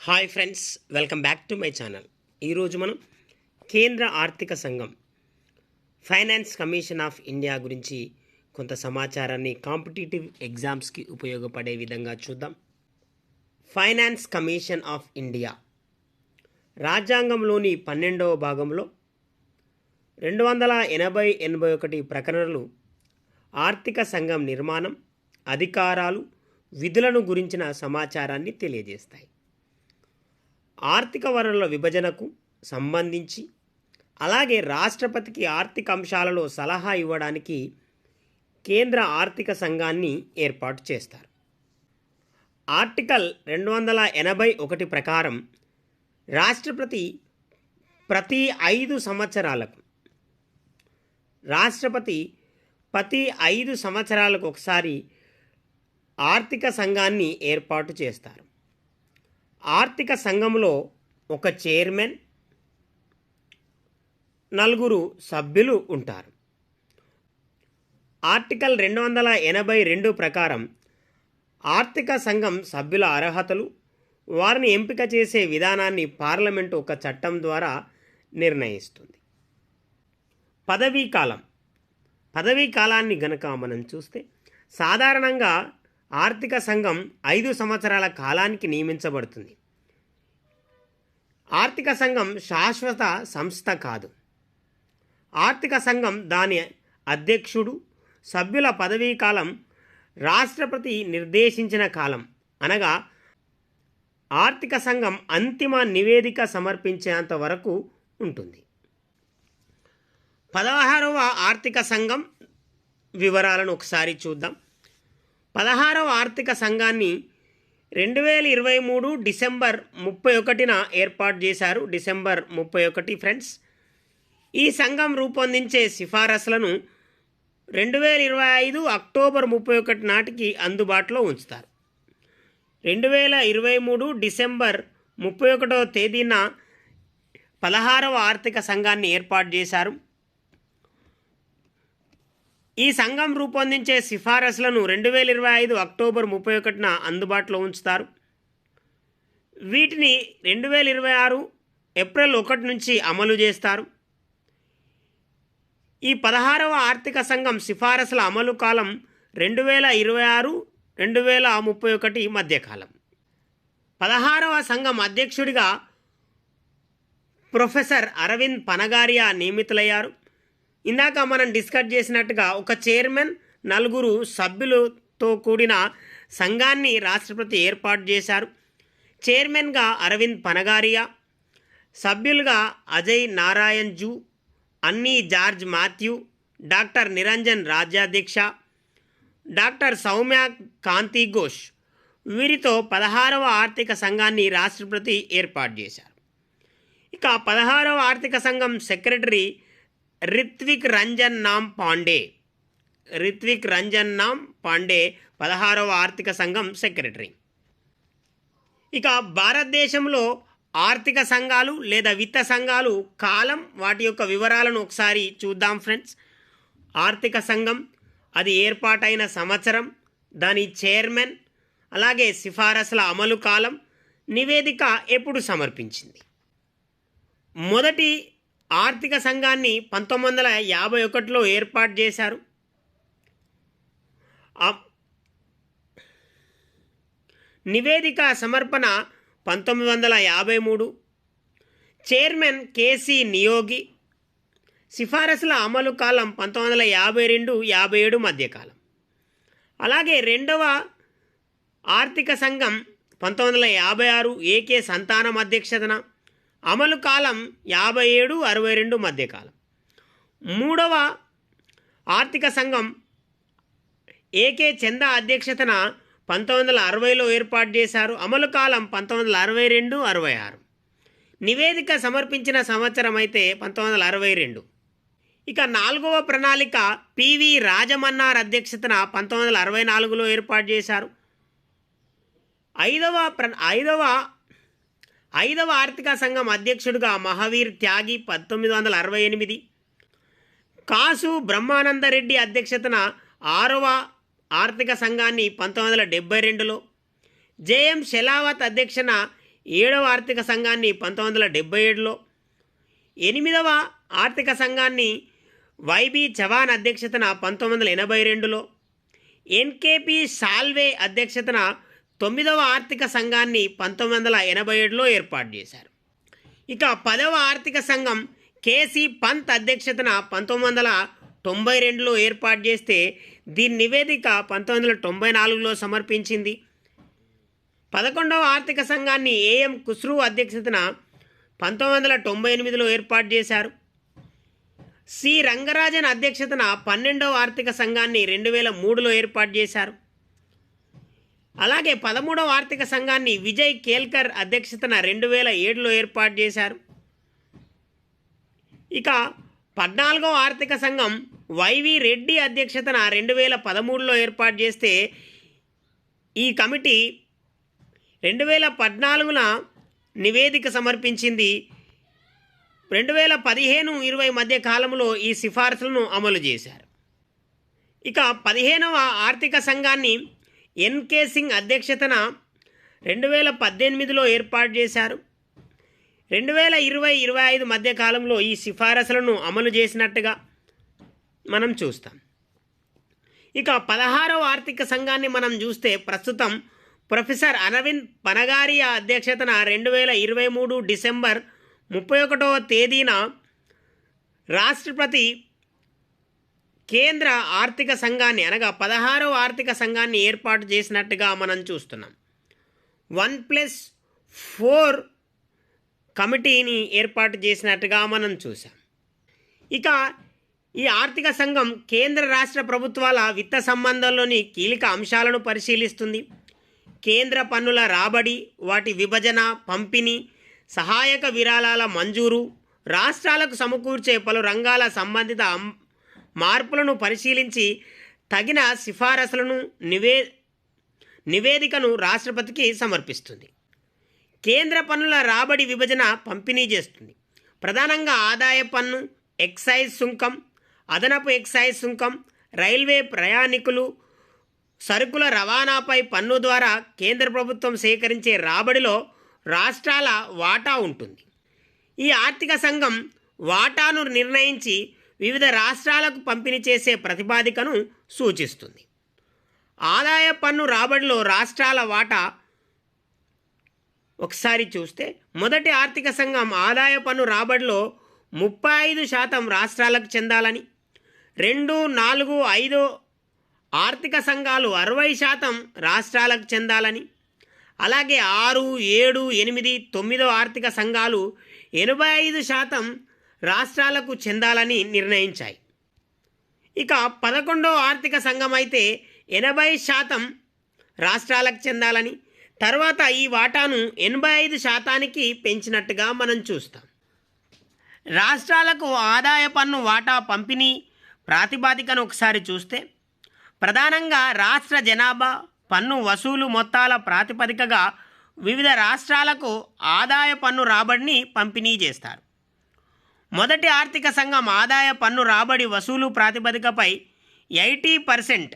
Hi friends welcome back to my channel ఈరోజు మనం కేంద్ర ఆర్థిక సంఘం ఫైనాన్స్ కమిషన్ ఆఫ్ ఇండియా గురించి కొంత సమాచారాన్ని కాంపిటేటివ్ ఎగ్జామ్స్కి ఉపయోగపడే విధంగా చూద్దాం. ఫైనాన్స్ కమిషన్ ఆఫ్ ఇండియా రాజ్యాంగంలోని పన్నెండవ భాగంలో రెండు వందల ఎనభై ఎనభై ఒకటి ప్రకటనలు ఆర్థిక సంఘం నిర్మాణం అధికారాలు విధులను గురించిన సమాచారాన్ని తెలియజేస్తాయి. ఆర్థిక వనరుల విభజనకు సంబంధించి అలాగే రాష్ట్రపతికి ఆర్థిక అంశాలలో సలహా ఇవ్వడానికి కేంద్ర ఆర్థిక సంఘాన్ని ఏర్పాటు చేస్తారు. ఆర్టికల్ రెండు వందల ఎనభై ఒకటి ప్రకారం రాష్ట్రపతి ప్రతి ఐదు సంవత్సరాలకు రాష్ట్రపతి ప్రతి ఐదు సంవత్సరాలకు ఒకసారి ఆర్థిక సంఘాన్ని ఏర్పాటు చేస్తారు. ఆర్థిక సంఘంలో ఒక చైర్మన్ నలుగురు సభ్యులు ఉంటారు. ఆర్టికల్ రెండు వందల ఎనభై రెండు ప్రకారం ఆర్థిక సంఘం సభ్యుల అర్హతలు వారిని ఎంపిక చేసే విధానాన్ని పార్లమెంటు ఒక చట్టం ద్వారా నిర్ణయిస్తుంది. పదవీ కాలం. పదవీ కాలాన్ని గనక మనం చూస్తే సాధారణంగా ఆర్థిక సంఘం ఐదు సంవత్సరాల కాలానికి నియమించబడుతుంది. ఆర్థిక సంఘం శాశ్వత సంస్థ కాదు. ఆర్థిక సంఘం దాని అధ్యక్షుడు సభ్యుల పదవీ కాలం రాష్ట్రపతి నిర్దేశించిన కాలం. అనగా ఆర్థిక సంఘం అంతిమ నివేదిక సమర్పించేంత వరకు ఉంటుంది. పదహారవ ఆర్థిక సంఘం వివరాలను ఒకసారి చూద్దాం. పదహారవ ఆర్థిక సంఘాన్ని రెండు వేల ఇరవై మూడు డిసెంబర్ ముప్పై ఒకటిన ఏర్పాటు చేశారు. డిసెంబర్ ముప్పై ఒకటి ఫ్రెండ్స్. ఈ సంఘం రూపొందించే సిఫారసులను రెండు వేల ఇరవై ఐదు అక్టోబర్ ముప్పై ఒకటి నాటికి అందుబాటులో ఉంచుతారు. రెండు వేల ఇరవై మూడు డిసెంబర్ ముప్పై ఒకటో తేదీన పదహారవ ఆర్థిక సంఘాన్ని ఏర్పాటు చేశారు. ఈ సంఘం రూపొందించే సిఫారసులను రెండు వేల ఇరవై ఐదు అక్టోబర్ ముప్పై ఒకటిన అందుబాటులో ఉంచుతారు. వీటిని రెండు వేల ఇరవై ఆరు ఏప్రిల్ ఒకటి నుంచి అమలు చేస్తారు. ఈ పదహారవ ఆర్థిక సంఘం సిఫారసుల అమలు కాలం రెండు వేల ఇరవై ఆరు రెండు వేల ముప్పై ఒకటి మధ్యకాలం. పదహారవ సంఘం అధ్యక్షుడిగా ప్రొఫెసర్ అరవింద్ పనగారియా నియమితులయ్యారు. ఇందాక మనం డిస్కస్ చేసినట్టుగా ఒక చైర్మన్ నలుగురు సభ్యులతో కూడిన సంఘాన్ని రాష్ట్రపతి ఏర్పాటు చేశారు. చైర్మన్గా అరవింద్ పనగారియా సభ్యులుగా Ajay Narayan zoo Annie George Mathew doctor Niranjan Rajadhyaksha doctor Soumya Kanti Ghosh. వీరితో పదహారవ ఆర్థిక సంఘాన్ని రాష్ట్రపతి ఏర్పాటు చేశారు. ఇక పదహారవ ఆర్థిక సంఘం secretary Ritwik Ranjanam Pandey. Ritwik Ranjanam Pandey పదహారవ ఆర్థిక సంఘం సెక్రటరీ. ఇక భారతదేశంలో ఆర్థిక సంఘాలు లేదా విత్త సంఘాలు కాలం వాటి యొక్క వివరాలను ఒకసారి చూద్దాం ఫ్రెండ్స్. ఆర్థిక సంఘం అది ఏర్పాటైన సంవత్సరం దాని చైర్మన్ అలాగే సిఫారసుల అమలు కాలం నివేదిక ఎప్పుడు సమర్పించింది? మొదటి ఆర్థిక సంఘాన్ని పంతొమ్మిది వందల యాభై ఒకటిలో ఏర్పాటు చేశారు. నివేదిక సమర్పణ పంతొమ్మిది వందల యాభై మూడు. Chairman KC Neogi. సిఫారసుల అమలు కాలం పంతొమ్మిది వందల యాభై రెండు యాభై ఏడు మధ్యకాలం. అలాగే రెండవ ఆర్థిక సంఘం పంతొమ్మిది వందల యాభై ఆరు ఏకే సంతానం అధ్యక్షతన. అమలు కాలం యాభై ఏడు అరవై రెండు మధ్యకాలం మూడవ ఆర్థిక సంఘం ఏకే చందా అధ్యక్షతన పంతొమ్మిది వందల అరవైలో ఏర్పాటు చేశారు. అమలు కాలం పంతొమ్మిది వందల అరవై రెండు అరవై ఆరు. నివేదిక సమర్పించిన సంవత్సరం అయితే పంతొమ్మిది వందల అరవై రెండు. ఇక నాలుగవ ప్రణాళిక పివి రాజమన్నార్ అధ్యక్షతన పంతొమ్మిది వందల అరవై నాలుగులో ఏర్పాటు చేశారు. ఐదవ ప్ర ఐదవ ఐదవ ఆర్థిక సంఘం అధ్యక్షుడిగా మహావీర్ త్యాగి పంతొమ్మిది వందల అరవై ఎనిమిది. కాసు బ్రహ్మానందరెడ్డి అధ్యక్షతన ఆరవ ఆర్థిక సంఘాన్ని పంతొమ్మిది వందల డెబ్బై రెండులో. జేఎం షెలావత్ అధ్యక్షన ఏడవ ఆర్థిక సంఘాన్ని పంతొమ్మిది వందల డెబ్బై ఏడులో. ఎనిమిదవ ఆర్థిక సంఘాన్ని వైబి చవాన్ అధ్యక్షతన పంతొమ్మిది వందల ఎనభై రెండులో. ఎన్కేపి సాల్వే అధ్యక్షతన తొమ్మిదవ ఆర్థిక సంఘాన్ని పంతొమ్మిది వందల ఎనభై ఏడులో ఏర్పాటు చేశారు. ఇక పదవ ఆర్థిక సంఘం కేసీ పంత్ అధ్యక్షతన పంతొమ్మిది వందల తొంభై రెండులో ఏర్పాటు చేస్తే దీని నివేదిక పంతొమ్మిది వందల తొంభై నాలుగులో సమర్పించింది. పదకొండవ ఆర్థిక సంఘాన్ని ఏఎం కుస్రు అధ్యక్షతన పంతొమ్మిది వందల తొంభై ఎనిమిదిలో ఏర్పాటు చేశారు. సి రంగరాజన్ అధ్యక్షతన పన్నెండవ ఆర్థిక సంఘాన్ని రెండు వేల మూడులో ఏర్పాటు చేశారు. అలాగే పదమూడవ ఆర్థిక సంఘాన్ని విజయ్ కేల్కర్ అధ్యక్షతన రెండు వేల ఏడులో ఏర్పాటు చేశారు. ఇక పద్నాలుగవ ఆర్థిక సంఘం వైవి రెడ్డి అధ్యక్షతన రెండు వేల పదమూడులో ఏర్పాటు చేస్తే ఈ కమిటీ రెండు వేల పద్నాలుగున నివేదిక సమర్పించింది. రెండు వేల పదిహేను ఇరవై మధ్య కాలంలో ఈ సిఫార్సులను అమలు చేశారు. ఇక పదిహేనవ ఆర్థిక సంఘాన్ని ఎన్కే సింగ్ అధ్యక్షతన రెండు వేల పద్దెనిమిదిలో ఏర్పాటు చేశారు. రెండు వేల ఇరవై ఇరవై ఐదు మధ్య కాలంలో ఈ సిఫారసులను అమలు చేసినట్టుగా మనం చూస్తాం. ఇక పదహారవ ఆర్థిక సంఘాన్ని మనం చూస్తే ప్రస్తుతం ప్రొఫెసర్ అరవింద్ పనగారియా అధ్యక్షతన రెండు వేల ఇరవై మూడు డిసెంబర్ ముప్పై ఒకటవ తేదీన రాష్ట్రపతి కేంద్ర ఆర్థిక సంఘాన్ని అనగా పదహారవ ఆర్థిక సంఘాన్ని ఏర్పాటు చేసినట్టుగా మనం చూస్తున్నాం. వన్ ప్లస్ ఫోర్ కమిటీని ఏర్పాటు చేసినట్టుగా మనం చూసాం ఇక ఈ ఆర్థిక సంఘం కేంద్ర రాష్ట్ర ప్రభుత్వాల విత్త సంబంధంలోని కీలక అంశాలను పరిశీలిస్తుంది. కేంద్ర పన్నుల రాబడి వాటి విభజన పంపిణీ సహాయక విరాళాల మంజూరు రాష్ట్రాలకు సమకూర్చే పలు రంగాల సంబంధిత మార్పులను పరిశీలించి తగిన సిఫారసులను నివే నివేదికను రాష్ట్రపతికి సమర్పిస్తుంది. కేంద్ర పన్నుల రాబడి విభజన పంపిణీ చేస్తుంది. ప్రధానంగా ఆదాయ పన్ను ఎక్సైజ్ సుంకం అదనపు ఎక్సైజ్ సుంకం రైల్వే ప్రయాణికులు సరుకుల రవాణాపై పన్ను ద్వారా కేంద్ర ప్రభుత్వం సేకరించే రాబడిలో రాష్ట్రాల వాటా ఉంటుంది. ఈ ఆర్థిక సంఘం వాటాను నిర్ణయించి వివిధ రాష్ట్రాలకు పంపిణీ చేసే ప్రతిపాదికను సూచిస్తుంది. ఆదాయ పన్ను రాబడిలో రాష్ట్రాల వాటా ఒకసారి చూస్తే మొదటి ఆర్థిక సంఘం ఆదాయ పన్ను రాబడిలో ముప్పై ఐదు శాతం రాష్ట్రాలకు చెందాలని రెండు నాలుగు ఐదు ఆర్థిక సంఘాలు అరవై శాతం రాష్ట్రాలకు చెందాలని అలాగే ఆరు ఏడు ఎనిమిది తొమ్మిదో ఆర్థిక సంఘాలు ఎనభై ఐదు శాతం రాష్ట్రాలకు చెందాలని నిర్ణయించాయి. ఇక పదకొండో ఆర్థిక సంఘం అయితే ఎనభై శాతం రాష్ట్రాలకు చెందాలని తర్వాత ఈ వాటాను ఎనభై ఐదు శాతానికి పెంచినట్టుగా మనం చూస్తాం. రాష్ట్రాలకు ఆదాయ పన్ను వాటా పంపిణీ ప్రాతిపాదికను ఒకసారి చూస్తే ప్రధానంగా రాష్ట్ర జనాభా పన్ను వసూలు మొత్తాల ప్రాతిపదికగా వివిధ రాష్ట్రాలకు ఆదాయ పన్ను రాబడిని పంపిణీ చేస్తారు. మొదటి ఆర్థిక సంఘం ఆదాయ పన్ను రాబడి వసూలు ప్రాతిపదికపై ఎయిటీ పర్సెంట్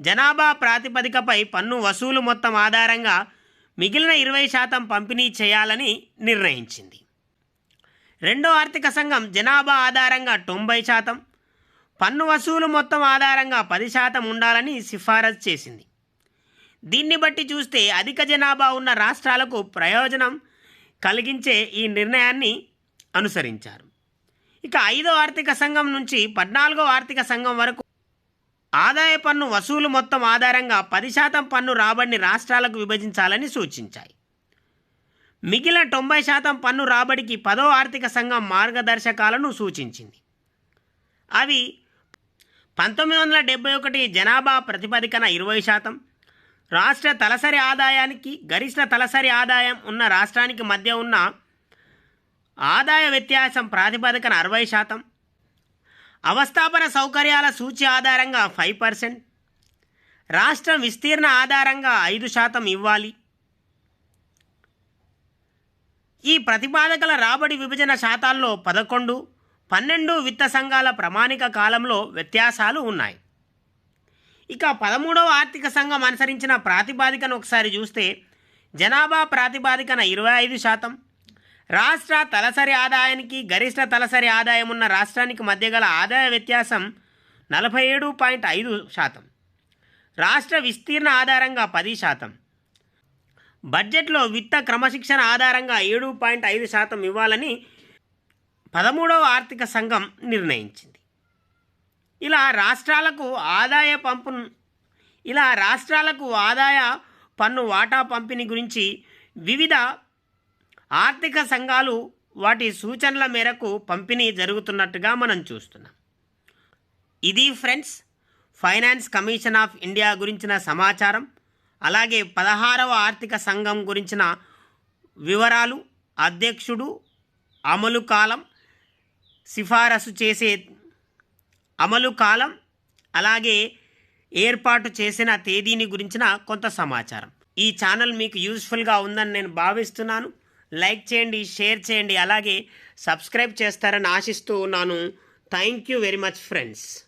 జనాభా ప్రాతిపదికపై పన్ను వసూలు మొత్తం ఆధారంగా మిగిలిన ఇరవై శాతం పంపిణీ చేయాలని నిర్ణయించింది. రెండో ఆర్థిక సంఘం జనాభా ఆధారంగా తొంభై శాతం పన్ను వసూలు మొత్తం ఆధారంగా పది శాతం ఉండాలని సిఫారసు చేసింది. దీన్ని బట్టి చూస్తే అధిక జనాభా ఉన్న రాష్ట్రాలకు ప్రయోజనం కలిగించే ఈ నిర్ణయాన్ని అనుసరించారు. ఇక ఐదో ఆర్థిక సంఘం నుంచి పద్నాలుగో ఆర్థిక సంఘం వరకు ఆదాయ పన్ను వసూలు మొత్తం ఆధారంగా పది శాతం పన్ను రాబడిని రాష్ట్రాలకు విభజించాలని సూచించాయి. మిగిలిన తొంభై శాతం పన్ను రాబడికి పదో ఆర్థిక సంఘం మార్గదర్శకాలను సూచించింది. అవి పంతొమ్మిది వందల డెబ్బై ఒకటి జనాభా ప్రతిపాదికన ఇరవై శాతం రాష్ట్ర తలసరి ఆదాయానికి గరిష్ట తలసరి ఆదాయం ఉన్న రాష్ట్రానికి మధ్య ఉన్న ఆదాయ వ్యత్యాసం ప్రాతిపదికన అరవై శాతం. అవస్థాపన సౌకర్యాల సూచి ఆధారంగా ఫైవ్ పర్సెంట్. రాష్ట్రం విస్తీర్ణ ఆధారంగా ఐదు శాతం ఇవ్వాలి. ఈ ప్రతిపాదకల రాబడి విభజన శాతాల్లో పదకొండు పన్నెండు విత్త సంఘాల ప్రామాణిక కాలంలో వ్యత్యాసాలు ఉన్నాయి. ఇక పదమూడవ ఆర్థిక సంఘం అనుసరించిన ప్రాతిపాదికను ఒకసారి చూస్తే జనాభా ప్రాతిపాదికన ఇరవై ఐదు శాతం రాష్ట్ర తలసరి ఆదాయానికి గరిష్ట తలసరి ఆదాయం ఉన్న రాష్ట్రానికి మధ్య గల ఆదాయ వ్యత్యాసం నలభై ఏడు పాయింట్ ఐదు శాతం. రాష్ట్ర విస్తీర్ణ ఆధారంగా పది శాతం. బడ్జెట్లో విత్త క్రమశిక్షణ ఆధారంగా ఏడు పాయింట్ ఐదు శాతం ఇవ్వాలని పదమూడవ ఆర్థిక సంఘం నిర్ణయించింది. ఇలా రాష్ట్రాలకు ఆదాయ పంపు ఇలా రాష్ట్రాలకు ఆదాయ పన్ను వాటా పంపిణీ గురించి వివిధ ఆర్థిక సంఘాలు వాటి సూచనల మేరకు పంపిణీ జరుగుతున్నట్టుగా మనం చూస్తున్నాం. ఇది friends finance commission of India గురించిన సమాచారం అలాగే పదహారవ ఆర్థిక సంఘం గురించిన వివరాలు అధ్యక్షుడు అమలు కాలం సిఫారసు చేసే అమలు కాలం అలాగే ఏర్పాటు చేసిన తేదీని గురించిన కొంత సమాచారం. ఈ ఛానల్ మీకు యూస్ఫుల్గా ఉందని నేను భావిస్తున్నాను. లైక్ చేయండి షేర్ చేయండి అలాగే సబ్స్క్రైబ్ చేస్తారని ఆశిస్తూ ఉన్నాను. Thank you very much friends.